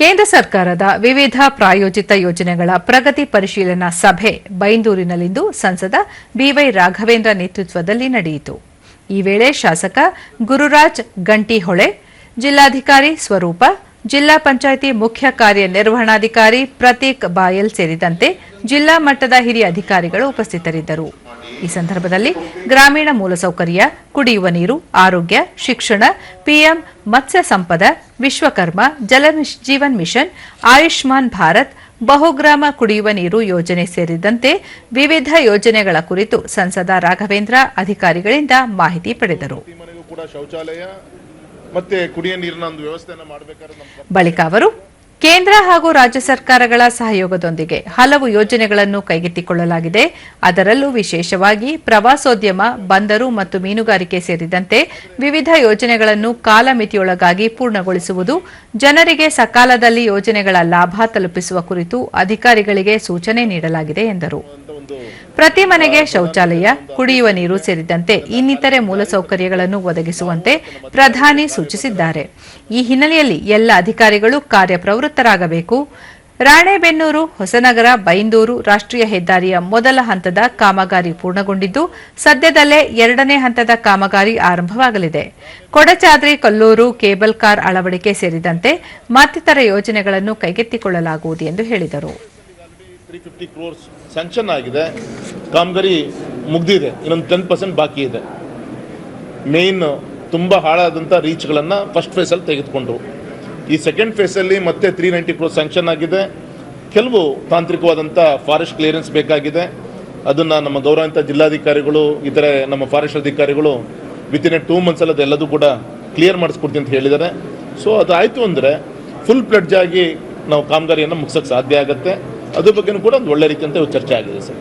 ಕೇಂದ್ರ ಸರ್ಕಾರದ ವಿವಿಧ ಪ್ರಾಯೋಜಿತ ಯೋಜನೆಗಳ ಪ್ರಗತಿ ಪರಿಶೀಲನಾ ಸಭೆ ಬೈಂದೂರಿನಲ್ಲಿಂದು ಸಂಸದ ಬಿವೈ ರಾಘವೇಂದ್ರ ನೇತೃತ್ವದಲ್ಲಿ ನಡೆಯಿತು. ಈ ವೇಳೆ ಶಾಸಕ ಗುರುರಾಜ್ ಗಂಟಿಹೊಳೆ, ಜಿಲ್ಲಾಧಿಕಾರಿ ಸ್ವರೂಪ, ಜಿಲ್ಲಾ ಪಂಚಾಯಿತಿ ಮುಖ್ಯ ಕಾರ್ಯನಿರ್ವಹಣಾಧಿಕಾರಿ ಪ್ರತೀಕ್ ಬಾಯಲ್ ಸೇರಿದಂತೆ ಜಿಲ್ಲಾ ಮಟ್ಟದ ಹಿರಿಯ ಅಧಿಕಾರಿಗಳು ಉಪಸ್ಥಿತರಿದ್ದರು. ಈ ಸಂದರ್ಭದಲ್ಲಿ ಗ್ರಾಮೀಣ ಮೂಲಸೌಕರ್ಯ ಕುಡಿಯುವ ನೀರು ಆರೋಗ್ಯ ಶಿಕ್ಷಣ ಪಿಎಂ ಮತ್ಸ್ಯ ಸಂಪದ ವಿಶ್ವಕರ್ಮ ಜಲ ಜೀವನ್ ಮಿಷನ್ ಆಯುಷ್ಮಾನ್ ಭಾರತ್ ಬಹುಗ್ರಾಮ ಕುಡಿಯುವ ನೀರು ಯೋಜನೆ ಸೇರಿದಂತೆ ವಿವಿಧ ಯೋಜನೆಗಳ ಕುರಿತು ಸಂಸದ ರಾಘವೇಂದ್ರ ಅಧಿಕಾರಿಗಳಿಂದ ಮಾಹಿತಿ ಪಡೆದರು. ಬಳಿಕ ಅವರು ಕೇಂದ್ರ ಹಾಗೂ ರಾಜ್ಯ ಸರ್ಕಾರಗಳ ಸಹಯೋಗದೊಂದಿಗೆ ಹಲವು ಯೋಜನೆಗಳನ್ನು ಕೈಗೆತ್ತಿಕೊಳ್ಳಲಾಗಿದೆ. ಅದರಲ್ಲೂ ವಿಶೇಷವಾಗಿ ಪ್ರವಾಸೋದ್ಯಮ, ಬಂದರು ಮತ್ತು ಮೀನುಗಾರಿಕೆ ಸೇರಿದಂತೆ ವಿವಿಧ ಯೋಜನೆಗಳನ್ನು ಕಾಲಮಿತಿಯೊಳಗಾಗಿ ಪೂರ್ಣಗೊಳಿಸುವುದು ಜನರಿಗೆ ಸಕಾಲದಲ್ಲಿ ಯೋಜನೆಗಳ ಲಾಭ ತಲುಪಿಸುವ ಕುರಿತು ಅಧಿಕಾರಿಗಳಿಗೆ ಸೂಚನೆ ನೀಡಲಾಗಿದೆ ಎಂದರು. ಪ್ರತಿ ಮನೆಗೆ ಶೌಚಾಲಯ, ಕುಡಿಯುವ ನೀರು ಸೇರಿದಂತೆ ಇನ್ನಿತರೆ ಮೂಲಸೌಕರ್ಯಗಳನ್ನು ಒದಗಿಸುವಂತೆ ಪ್ರಧಾನಿ ಸೂಚಿಸಿದ್ದಾರೆ. ಈ ಹಿನ್ನೆಲೆಯಲ್ಲಿ ಎಲ್ಲ ಅಧಿಕಾರಿಗಳು ಕಾರ್ಯಪ್ರವೃತ್ತರಾಗಬೇಕು. ರಾಣೆಬೆನ್ನೂರು, ಹೊಸನಗರ, ಬೈಂದೂರು ರಾಷ್ಟ್ರೀಯ ಹೆದ್ದಾರಿಯ ಮೊದಲ ಹಂತದ ಕಾಮಗಾರಿ ಪೂರ್ಣಗೊಂಡಿದ್ದು, ಸದ್ಯದಲ್ಲೇ ಎರಡನೇ ಹಂತದ ಕಾಮಗಾರಿ ಆರಂಭವಾಗಲಿದೆ. ಕೊಡಚಾದ್ರಿ, ಕಲ್ಲೂರು ಕೇಬಲ್ ಕಾರ್ ಅಳವಡಿಕೆ ಸೇರಿದಂತೆ ಮತ್ತಿತರ ಯೋಜನೆಗಳನ್ನು ಕೈಗೆತ್ತಿಕೊಳ್ಳಲಾಗುವುದು ಎಂದು ಹೇಳಿದರು. ತ್ರೀ ಫಿಫ್ಟಿ ಕ್ರೋರ್ಸ್ ಸ್ಯಾಂಕ್ಷನ್ ಆಗಿದೆ. ಕಾಮಗಾರಿ ಮುಗ್ದಿದೆ. ಇನ್ನೊಂದು ಟೆನ್ ಪರ್ಸೆಂಟ್ ಬಾಕಿ ಇದೆ. ಮೇನ್ ತುಂಬ ಹಾಳಾದಂಥ ರೀಚ್ಗಳನ್ನು ಫಸ್ಟ್ ಫೇಸಲ್ಲಿ ತೆಗೆದುಕೊಂಡ್ರು. ಈ ಸೆಕೆಂಡ್ ಫೇಸಲ್ಲಿ ಮತ್ತೆ ತ್ರೀ ನೈಂಟಿ ಕ್ರೋರ್ಸ್ ಸ್ಯಾಂಕ್ಷನ್ ಆಗಿದೆ. ಕೆಲವು ತಾಂತ್ರಿಕವಾದಂಥ ಫಾರೆಸ್ಟ್ ಕ್ಲಿಯರೆನ್ಸ್ ಬೇಕಾಗಿದೆ. ಅದನ್ನು ನಮ್ಮ ಗೌರವಾನ್ವಿತ ಜಿಲ್ಲಾಧಿಕಾರಿಗಳು, ಇತರೆ ನಮ್ಮ ಫಾರೆಸ್ಟ್ ಅಧಿಕಾರಿಗಳು ವಿತಿನ್ ಎ ಟೂ ಮಂತ್ಸಲ್ಲಿ ಅದೆಲ್ಲದೂ ಕೂಡ ಕ್ಲಿಯರ್ ಮಾಡಿಸ್ಕೊಡ್ತೀನಿ ಅಂತ ಹೇಳಿದ್ದಾರೆ. ಸೊ ಅದು ಆಯಿತು ಅಂದರೆ ಫುಲ್ ಪ್ಲಡ್ಜ್ ಆಗಿ ನಾವು ಕಾಮಗಾರಿಯನ್ನು ಮುಗಿಸೋಕ್ಕೆ ಸಾಧ್ಯ ಆಗುತ್ತೆ. ಅದ್ರ ಬಗ್ಗೆ ಕೂಡ ಒಂದು ಒಳ್ಳೆ ರೀತಿಯಂತ ಚರ್ಚೆ ಆಗಿದೆ ಸರ್.